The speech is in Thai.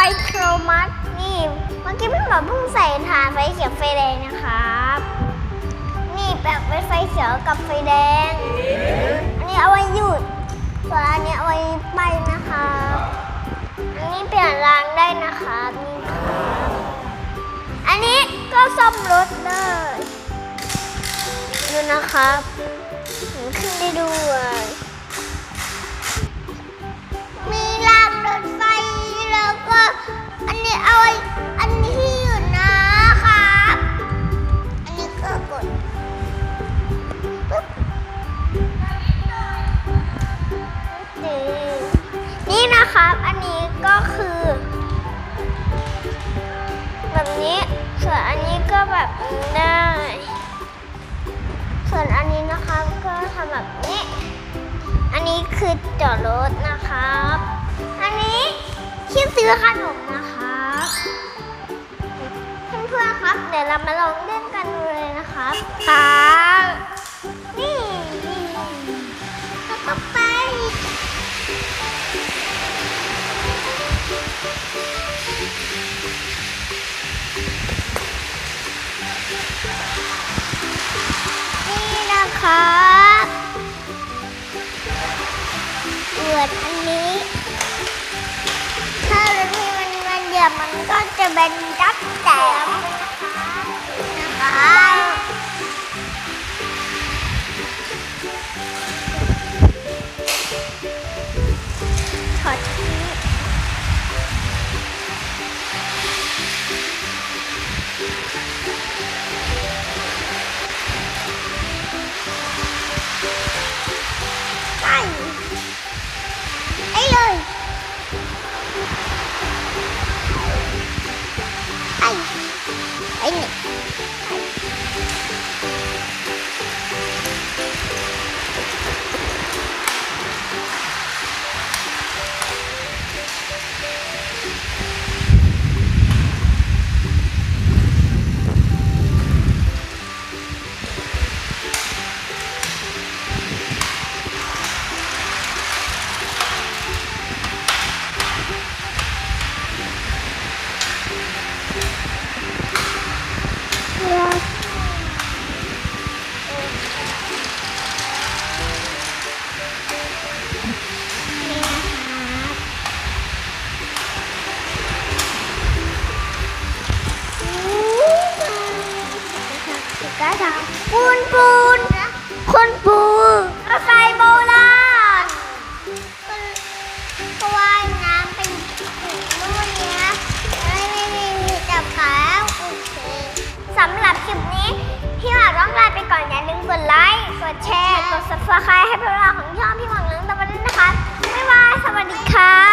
ฟโครมัสนี่เมื่อกี้พี่หมอเพิ่งใส่ฐานไฟเขียวไฟแดงนะครับ นี่แบบเป็นไฟเขียวกับไฟแดง อันนี้เอาไว้หยุดส่วนอันนี้เอาไว้ไปนะครับอันนี้เปลี่ยนรางได้นะครับนี่อันนี้ก็ซ่อมรถเลยดูนะครับขึ้นได้ด้วย อันนี้เอาอันนี้ที่อยู่นะครับ อันนี้ก็กดปึ๊บนี่นะครับ อันนี้ก็คือ แบบนี้ ส่วนอันนี้ก็แบบได้ ส่วนอันนี้นะครับก็ทำแบบนี้ อันนี้คือจอดรถนะครับ อันนี้ ที่ซื้อขนมนะครับเพื่อนๆครับ เดี๋ยวเรามาลองเล่นกันเลยนะครับครับนี่ต่อไปนี่นะครับเปิดอันนี้ มันเหยียบมั ปูนปูนคนปูรถไฟโบราณก็ว่ายน้ำเป็นนู่นเนี้ยไม่ไม่ไม่มีจับขาโอเคสำหรับคลิปนี้ พี่หมากต้องลาไปก่อนอย่าลืมกดไลค์กดแชร์กด subscribe ให้พวกเราของช่องพี่หมากเรื่องตะวันด้นะคะบ๊ายบายสวัสดีค่ะ